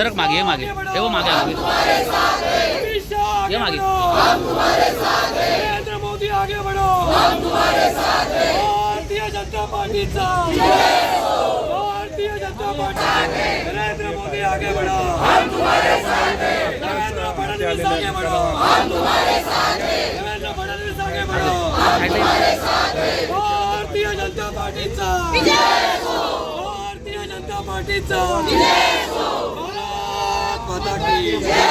सरक मागे ये मागे. हे वो मागे आगे. ये मागे. नरेंद्र मोदी आगे बढ़ो. भारतीय जनता पार्टीचा. भारतीय जनता पार्टी नरेंद्र मोदी आगे बढ़ो. नरेंद्र फडणवीस आगे बढ़ो. नरेंद्र फडणवीस आगे बढ़ो. भारतीय जनता पार्टीचा. भारतीय जनता पार्टीचा. भारत Yeah.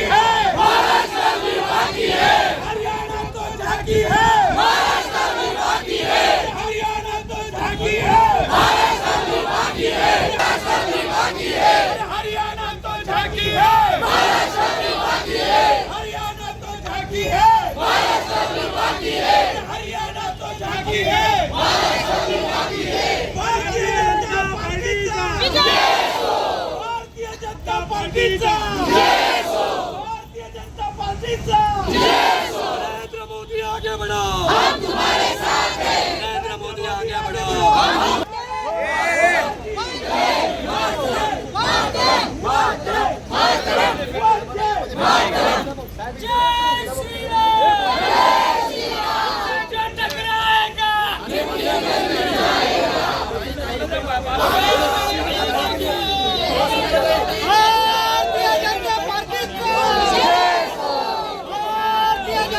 नरेंद्र मोदी आगे बढ़ो. हम तुम्हारे साथ हैं. नरेंद्र मोदी आगे बढ़ो.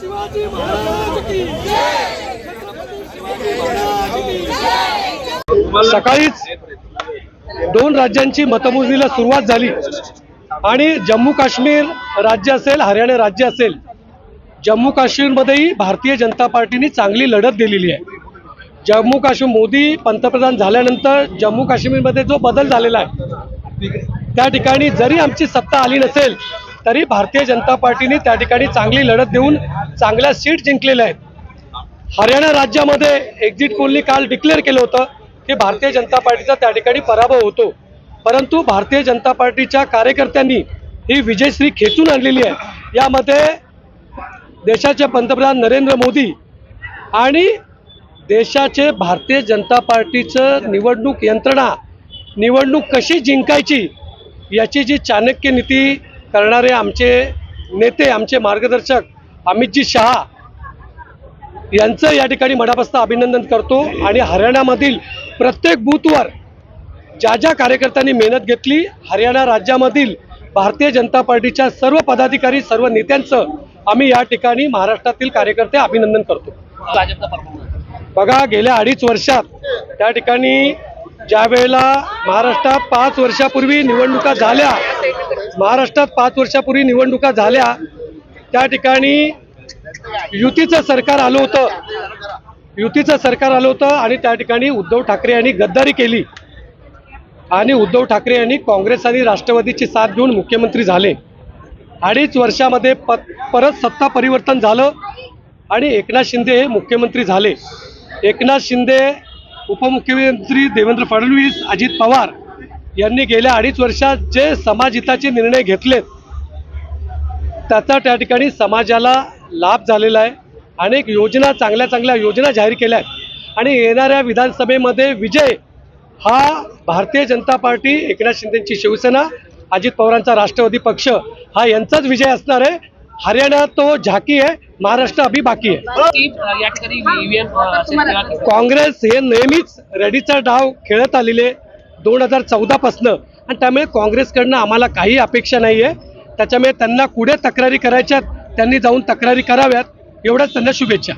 शिवाजी महाराज की जय! सकाळीच दोन राज्यांची मतमोजणीला सुरुवात झाली. आणि जम्मू काश्मीर राज्य असेल हरियाणा राज्य असेल जम्मू काश्मीरमध्येही भारतीय जनता पार्टीने चांगली लढत दिलेली आहे. जम्मू काश्मीर मोदी पंतप्रधान झाल्यानंतर जम्मू काश्मीरमध्ये जो बदल झालेला आहे त्या ठिकाणी जरी आमची सत्ता आली नसेल तरी भारतीय जनता पार्टीने त्या ठिकाणी चांगली लढत देऊन चांगल्या सीट जिंकलेल्या आहेत हरियाणा राज्यामध्ये एक्झिट पोलनी काल डिक्लेअर केलं होतं की भारतीय जनता पार्टीचा त्या ठिकाणी पराभव होतो. परंतु भारतीय जनता पार्टीच्या कार्यकर्त्यांनी ही विजयश्री खेचून आणलेली आहे. यामध्ये देशाचे पंतप्रधान नरेंद्र मोदी आणि देशाचे भारतीय जनता पार्टीचं निवडणूक यंत्रणा निवडणूक कशी जिंकायची याची जी चाणक्य नीती करणारे आमचे नेते आमचे मार्गदर्शक अमितजी शहा यांचं या ठिकाणी मनापासून अभिनंदन करतो आणि हरियाणामधील प्रत्येक बूथवर ज्या ज्या कार्यकर्त्यांनी मेहनत घेतली हरियाणा राज्यामधील भारतीय जनता पार्टीच्या सर्व पदाधिकारी सर्व नेत्यांचं आम्ही या ठिकाणी महाराष्ट्रातील कार्यकर्ते अभिनंदन करतो. बघा गेल्या अडीच वर्षात त्या ठिकाणी ज्या वेळेला महाराष्ट्रात पाच वर्षापूर्वी निवडणुका झाल्या महाराष्ट्रात पाच वर्षापूर्वी निवडणुका झाल्या. त्या ठिकाणी युतीचं सरकार आलं होतं. युतीचं सरकार आलं होतं आणि त्या ठिकाणी उद्धव ठाकरे यांनी गद्दारी केली. आणि उद्धव ठाकरे यांनी काँग्रेस आणि राष्ट्रवादीची साथ घेऊन मुख्यमंत्री झाले. अडीच वर्षामध्ये प परत सत्ता परिवर्तन झालं आणि एकनाथ शिंदे हे मुख्यमंत्री झाले. एकनाथ शिंदे उपमुख्यमंत्री देवेंद्र फडणवीस अजित पवार यांनी गेल्या अडीच वर्षात जे समाजहिताचे निर्णय घेतलेत त्याचा त्या ठिकाणी समाजाला लाभ झालेला आहे. अनेक योजना चांगल्या चांगल्या योजना जाहीर केल्या आहेत. आणि येणाऱ्या विधानसभेमध्ये विजय हा भारतीय जनता पार्टी एकनाथ शिंदेची शिवसेना अजित पवारांचा राष्ट्रवादी पक्ष हा यांचाच विजय असणार आहे. हरियाणा तो झाकी आहे महाराष्ट्र अभि बाकी आहे. ईव्हीएम काँग्रेस हे नेहमीच रेडीचा डाव खेळत आलेले दोन हजार चौदापासनं आणि त्यामुळे काँग्रेसकडनं आम्हाला काही अपेक्षा नाही आहे त्याच्यामुळे त्यांना कुठे तक्रारी करायच्यात त्यांनी जाऊन तक्रारी कराव्यात. एवढ्याच त्यांना शुभेच्छा.